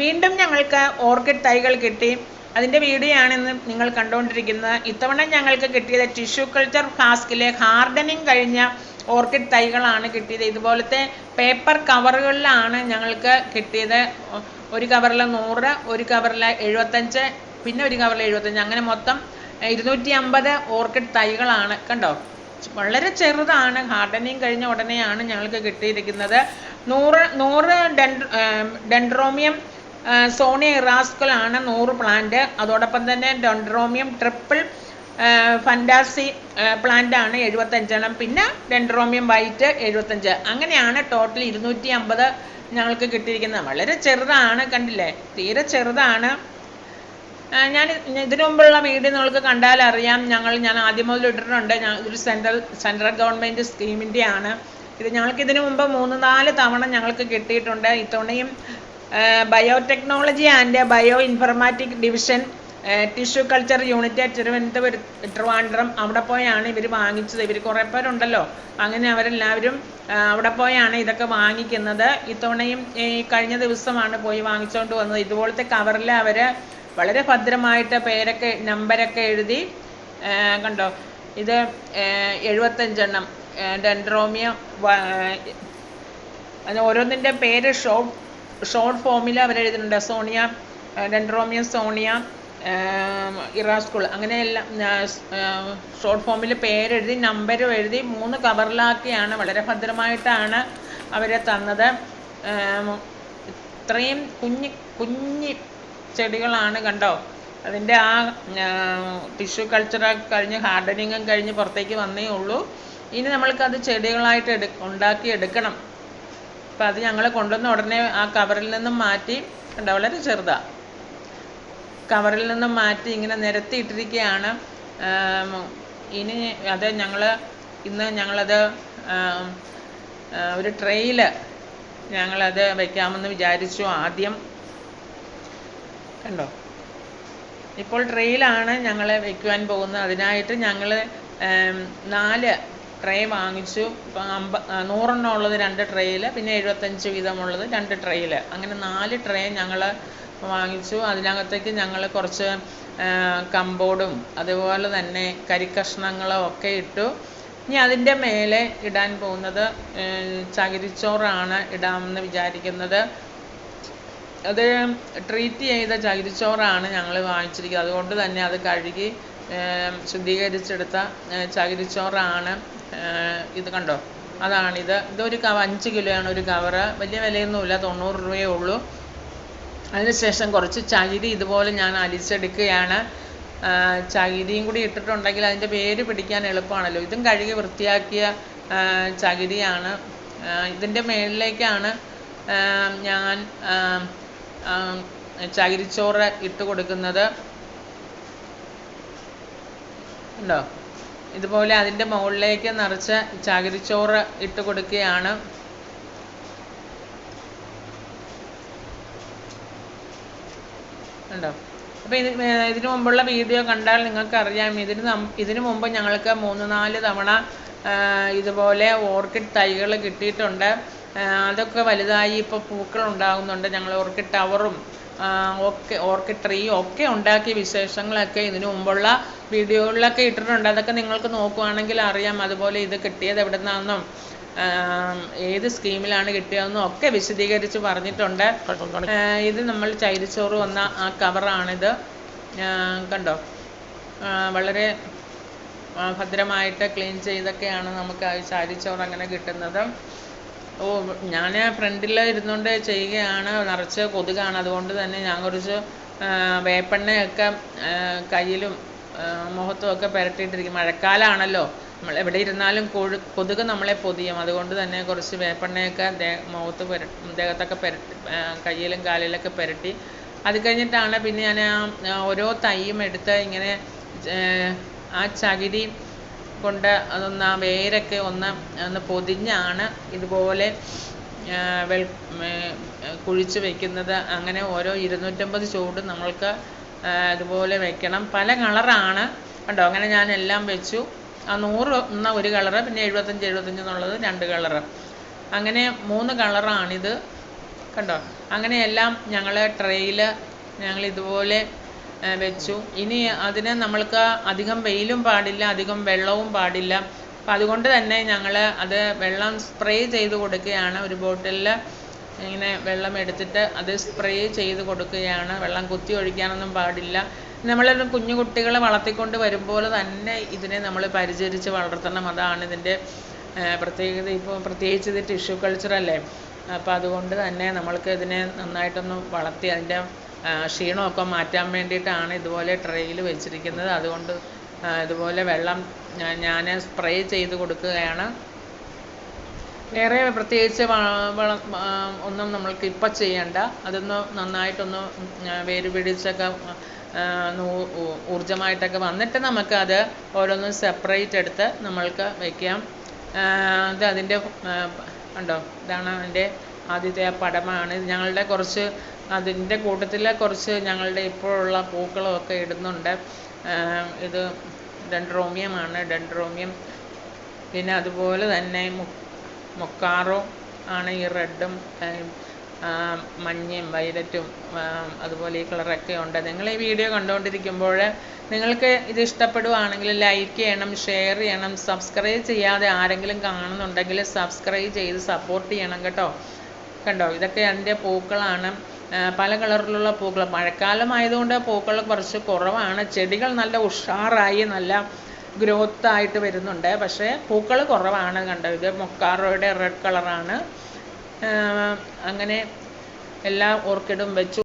വീണ്ടും ഞങ്ങൾക്ക് ഓർക്കിഡ് തൈകൾ കിട്ടി. അതിന്റെ വീഡിയോ ആണെന്ന് നിങ്ങൾ കണ്ടുകൊണ്ടിരിക്കുന്നത്. ഇത്തവണ ഞങ്ങൾക്ക് കിട്ടിയത് ടിഷ്യൂ കൾച്ചർ ഫ്ലാസ്കിലെ ഹാർഡനിങ് കഴിഞ്ഞ ഓർക്കിഡ് തൈകളാണ് കിട്ടിയത്. ഇതുപോലത്തെ പേപ്പർ കവറുകളിലാണ് ഞങ്ങൾക്ക് കിട്ടിയത്. ഒരു കവറിൽ നൂറ് ഒരു കവറിൽ എഴുപത്തഞ്ച് പിന്നെ ഒരു കവറിൽ എഴുപത്തഞ്ച്. അങ്ങനെ മൊത്തം ഇരുന്നൂറ്റി അമ്പത് ഓർക്കിഡ് തൈകളാണ്. കണ്ടോ? വളരെ ചെറുതാണ്. ഹാർഡനിങ് കഴിഞ്ഞ ഉടനെയാണ് ഞങ്ങൾക്ക് കിട്ടിയിരിക്കുന്നത്. നൂറ് നൂറ് ഡെൻഡ് ഡെൻഡ്രോമിയം സോണിയ ഇറാസ്കലാണ് നൂറ് പ്ലാന്റ്. അതോടൊപ്പം തന്നെ ഡെൻഡ്രോമിയം ട്രിപ്പിൾ ഫൻഡാസി പ്ലാന്റ് ആണ് എഴുപത്തഞ്ചെണ്ണം. പിന്നെ ഡെൻഡ്രോമിയം വൈറ്റ് എഴുപത്തഞ്ച്. അങ്ങനെയാണ് ടോട്ടൽ ഇരുന്നൂറ്റി അമ്പത് ഞങ്ങൾക്ക് കിട്ടിയിരിക്കുന്നത്. വളരെ ചെറുതാണ് കണ്ടില്ലേ? തീരെ ചെറുതാണ്. ഞാൻ ഇതിനു മുമ്പുള്ള വീഡിയോ നിങ്ങൾക്ക് കണ്ടാൽ അറിയാം. ഞങ്ങൾ ഞാൻ ആദ്യം മുതൽ ഇട്ടിട്ടുണ്ട്. ഇതൊരു സെൻട്രൽ സെൻട്രൽ ഗവൺമെന്റ് സ്കീമിന്റെ ആണ് ഇത് ഞങ്ങൾക്ക് ഇതിനു മുമ്പ് മൂന്ന് നാല് തവണ ഞങ്ങൾക്ക് കിട്ടിയിട്ടുണ്ട്. ഇത്തവണയും biotechnology and bio informatic division tissue culture unit Thiruvananthapuram Trivandrum അവിടെ പോയാണ് ഇവർ വാങ്ങിച്ചത്. ഇവർ കുറേ പേരുണ്ടല്ലോ. അങ്ങനെ അവരെല്ലാവരും അവിടെ പോയാണ് ഇതൊക്കെ വാങ്ങിക്കുന്നത്. ഇത്തവണയും ഈ കഴിഞ്ഞ ദിവസമാണ് പോയി വാങ്ങിച്ചുകൊണ്ട് വന്നത്. ഇതുപോലത്തെ കവറിൽ അവർ വളരെ ഭദ്രമായിട്ട് പേരൊക്കെ നമ്പരൊക്കെ എഴുതി കണ്ടോ? ഇത് എഴുപത്തഞ്ചെണ്ണം. ഡെൻഡ്രോമിയ അത് ഓരോന്നിന്റെ പേര് ഷോർട്ട് ഷോർട്ട് ഫോമിൽ അവർ എഴുതുന്നുണ്ട്. സോണിയ ഡെൻഡ്രോമിയ സോണിയ ഇറാസ്കൂൾ അങ്ങനെയെല്ലാം ഷോർട്ട് ഫോമിൽ പേരെഴുതി നമ്പരും എഴുതി മൂന്ന് കവറിലാക്കിയാണ് വളരെ ഭദ്രമായിട്ടാണ് അവരെ തന്നത്. ഇത്രയും കുഞ്ഞി കുഞ്ഞി ചെടികളാണ് കണ്ടോ? അതിന്റെ ആ ടിഷ്യൂ കൾച്ചറൊക്കെ കഴിഞ്ഞ് ഹാർഡനിങ്ങും കഴിഞ്ഞ് പുറത്തേക്ക് വന്നേ ഉള്ളൂ. ഇനി നമ്മൾക്കത് ചെടികളായിട്ട് എടു ഉണ്ടാക്കി എടുക്കണം. അപ്പം അത് ഞങ്ങൾ കൊണ്ടുവന്ന ഉടനെ ആ കവറിൽ നിന്നും മാറ്റി കണ്ട? വളരെ ചെറുതാ. കവറിൽ നിന്നും മാറ്റി ഇങ്ങനെ നിരത്തിയിട്ടിരിക്കുകയാണ്. ഇനി അത് ഞങ്ങൾ ഇന്ന് ഞങ്ങളത് ഒരു ട്രെയിൽ ഞങ്ങളത് വയ്ക്കാമെന്ന് വിചാരിച്ചു ആദ്യം. കണ്ടോ? ഇപ്പോൾ ട്രെയിലാണ് ഞങ്ങൾ വെക്കുവാൻ പോകുന്നത്. അതിനായിട്ട് ഞങ്ങൾ നാല് ട്രേ വാങ്ങിച്ചു. ഇപ്പം അമ്പ നൂറെണ്ണം ഉള്ളത് രണ്ട് ട്രേയിൽ പിന്നെ എഴുപത്തഞ്ച് വീതമുള്ളത് രണ്ട് ട്രേയിൽ അങ്ങനെ നാല് ട്രേ ഞങ്ങൾ വാങ്ങിച്ചു. അതിനകത്തേക്ക് ഞങ്ങൾ കുറച്ച് കമ്പോടും അതുപോലെ തന്നെ കരിക്കഷ്ണങ്ങളും ഒക്കെ ഇട്ടു. ഇനി അതിന്റെ മേലെ ഇടാൻ പോകുന്നത് ചകിരിച്ചോറാണ് ഇടാമെന്ന് വിചാരിക്കുന്നത്. അത് ട്രീറ്റ് ചെയ്ത ചകിരിച്ചോറാണ് ഞങ്ങൾ വാങ്ങിച്ചിരിക്കുന്നത്. അതുകൊണ്ട് തന്നെ അത് കഴുകി ശുദ്ധീകരിച്ചെടുത്ത ചകിരിച്ചോറാണ് ഇത് കണ്ടോ? അതാണിത്. ഇതൊരു കവ അഞ്ച് കിലോയാണ് ഒരു കവറ്. വലിയ വിലയൊന്നുമില്ല തൊണ്ണൂറ് രൂപയേ ഉള്ളൂ. അതിനുശേഷം കുറച്ച് ചകിരി ഇതുപോലെ ഞാൻ അലിച്ചെടുക്കുകയാണ്. ചകിരിയും കൂടി ഇട്ടിട്ടുണ്ടെങ്കിൽ അതിന്റെ പേര് പിടിക്കാൻ എളുപ്പമാണല്ലോ. ഇതും കഴുകി വൃത്തിയാക്കിയ ചകിരിയാണ്. ഇതിന്റെ മേളിലേക്കാണ് ഞാൻ ചകിരിച്ചോറ് ഇട്ട് കൊടുക്കുന്നത്. ഉണ്ടോ? ഇതുപോലെ അതിന്റെ മുകളിലേക്ക് നിറച്ച് ചകിരിച്ചോറ് ഇട്ട് കൊടുക്കുകയാണ്. ഉണ്ടോ? അപ്പോൾ ഇത് ഇതിനു മുമ്പുള്ള വീഡിയോ കണ്ടാൽ നിങ്ങൾക്ക് അറിയാം ഇതിന് ഇതിനു മുമ്പ് ഞങ്ങൾക്ക് മൂന്ന് നാല് തവണ ഇതുപോലെ ഓർക്കിഡ് തൈകൾ കിട്ടിയിട്ടുണ്ട്. അതൊക്കെ വലുതായി ഇപ്പോൾ പൂക്കൾ ഉണ്ടാകുന്നുണ്ട്. ഞങ്ങൾ ഓർക്കിഡ് ടവറും ഒക്കെ ഓർക്കിഡ് ട്രീ ഒക്കെ ഉണ്ടാക്കിയ വിശേഷങ്ങളൊക്കെ ഇതിനു മുമ്പുള്ള വീഡിയോകളിലൊക്കെ ഇട്ടിട്ടുണ്ട്. അതൊക്കെ നിങ്ങൾക്ക് നോക്കുവാണെങ്കിൽ അറിയാം. അതുപോലെ ഇത് കിട്ടിയത് എവിടെ നിന്നാണെന്നും ഏത് സ്കീമിലാണ് കിട്ടിയതെന്നും ഒക്കെ വിശദീകരിച്ച് പറഞ്ഞിട്ടുണ്ട്. ഇത് നമ്മൾ ചൈരിച്ചോറ് വന്ന ആ കവറാണിത്. കണ്ടോ? വളരെ ഭദ്രമായിട്ട് ക്ലീൻ ചെയ്തൊക്കെയാണ് നമുക്ക് ആ ചാരിച്ചോറ് അങ്ങനെ കിട്ടുന്നത്. ഓ ഞാൻ ഫ്രണ്ടിൽ ഇരുന്നുകൊണ്ട് ചെയ്യുകയാണ്. നിറച്ച് കൊതുകാണ്. അതുകൊണ്ട് തന്നെ ഞാൻ കുറച്ച് വേപ്പെണ്ണയൊക്കെ കയ്യിലും മുഖത്തും ഒക്കെ പുരട്ടിയിട്ടിരിക്കും. മഴക്കാലമാണല്ലോ നമ്മൾ എവിടെ ഇരുന്നാലും കൊഴു കൊതുക് നമ്മളെ പൊതിയും. അതുകൊണ്ട് തന്നെ കുറച്ച് വേപ്പെണ്ണയൊക്കെ മുഖത്ത് പുര ദേഹത്തൊക്കെ പുരട്ടി കയ്യിലും കാലിലൊക്കെ പുരട്ടി. അത് കഴിഞ്ഞിട്ടാണ് പിന്നെ ഞാൻ ഓരോ തൈയും എടുത്ത് ഇങ്ങനെ ആ ചകിരി കൊണ്ട് അതൊന്ന് ആ വേരൊക്കെ ഒന്ന് ഒന്ന് പൊതിഞ്ഞാണ് ഇതുപോലെ വെൾ കുഴിച്ച് വെക്കുന്നത്. അങ്ങനെ ഓരോ ഇരുന്നൂറ്റമ്പത് ചൂട് നമ്മൾക്ക് ഇതുപോലെ വെക്കണം. പല കളറാണ്. കണ്ടോ? അങ്ങനെ ഞാൻ എല്ലാം വെച്ചു. ആ നൂറ് എന്ന ഒരു കളറ് പിന്നെ എഴുപത്തഞ്ച് എഴുപത്തഞ്ച് എന്നുള്ളത് രണ്ട് കളറ്. അങ്ങനെ മൂന്ന് കളറാണിത്. കണ്ടോ? അങ്ങനെയെല്ലാം ഞങ്ങൾ ട്രെയിൽ ഞങ്ങൾ ഇതുപോലെ വെച്ചു. ഇനി അതിന് നമ്മൾക്ക് അധികം വെയിലും പാടില്ല അധികം വെള്ളവും പാടില്ല. അപ്പം അതുകൊണ്ട് തന്നെ ഞങ്ങൾ അത് വെള്ളം സ്പ്രേ ചെയ്ത് കൊടുക്കുകയാണ്. ഒരു ബോട്ടിലിൽ ഇങ്ങനെ വെള്ളം എടുത്തിട്ട് അത് സ്പ്രേ ചെയ്ത് കൊടുക്കുകയാണ്. വെള്ളം കുത്തി ഒഴിക്കാനൊന്നും പാടില്ല. നമ്മളൊരു കുഞ്ഞു കുട്ടികളെ വളർത്തിക്കൊണ്ട് വരുമ്പോൾ തന്നെ ഇതിനെ നമ്മൾ പരിചരിച്ച് വളർത്തണം. അതാണ് ഇതിന്റെ പ്രത്യേകത. ഇപ്പോൾ പ്രത്യേകിച്ച് ഇത് ടിഷ്യൂ കൾച്ചറല്ലേ. അപ്പോൾ അതുകൊണ്ട് തന്നെ നമ്മൾക്ക് ഇതിനെ നന്നായിട്ടൊന്ന് വളർത്തി അതിന്റെ ക്ഷീണമൊക്കെ മാറ്റാൻ വേണ്ടിയിട്ടാണ് ഇതുപോലെ ട്രേയിൽ വെച്ചിരിക്കുന്നത്. അതുകൊണ്ട് ഇതുപോലെ വെള്ളം ഞാൻ സ്പ്രേ ചെയ്ത് കൊടുക്കുകയാണ്. വേറെ പ്രത്യേകിച്ച് ഒന്നും നമ്മൾക്ക് ഇപ്പം ചെയ്യണ്ട. അതൊന്ന് നന്നായിട്ടൊന്ന് വേര് പിടിച്ചൊക്കെ ഊർജമായിട്ടൊക്കെ വന്നിട്ട് നമുക്കത് ഓരോന്നും സെപ്പറേറ്റ് എടുത്ത് നമ്മൾക്ക് വയ്ക്കാം ഇത് അതിന്റെ ഉണ്ടോ? ഇതാണ് അതിന്റെ ആദ്യത്തെ ആ പടമാണ്. ഞങ്ങളുടെ കുറച്ച് അതിന്റെ കൂട്ടത്തിൽ കുറച്ച് ഞങ്ങളുടെ ഇപ്പോഴുള്ള പൂക്കളൊക്കെ ഇടുന്നുണ്ട്. ഇത് ഡെൻഡ്രോമിയമാണ്. ഡെൻഡ്രോമിയം. പിന്നെ അതുപോലെ തന്നെ മൊക്കാറോ ആണ് ഈ റെഡും മഞ്ഞയും വയലറ്റും അതുപോലെ ഈ കളറൊക്കെ ഉണ്ട്. നിങ്ങൾ ഈ വീഡിയോ കണ്ടുകൊണ്ടിരിക്കുമ്പോൾ നിങ്ങൾക്ക് ഇത് ഇഷ്ടപ്പെടുവാണെങ്കിൽ ലൈക്ക് ചെയ്യണം ഷെയർ ചെയ്യണം സബ്സ്ക്രൈബ് ചെയ്യാതെ ആരെങ്കിലും കാണുന്നുണ്ടെങ്കിൽ സബ്സ്ക്രൈബ് ചെയ്ത് സപ്പോർട്ട് ചെയ്യണം കേട്ടോ. കണ്ടോ? ഇതൊക്കെ എന്റെ പൂക്കളാണ്. പല കളറിലുള്ള പൂക്കൾ മഴക്കാലം ആയതുകൊണ്ട് പൂക്കൾ കുറച്ച് കുറവാണ്. ചെടികൾ നല്ല ഉഷാറായി നല്ല ഗ്രോത്ത് ആയിട്ട് വരുന്നുണ്ട്. പക്ഷേ പൂക്കൾ കുറവാണ് കണ്ടോ? ഇത് മൊക്കാറോയുടെ റെഡ് കളറാണ്. അങ്ങനെ എല്ലാ ഓർക്കിഡും വെച്ചു.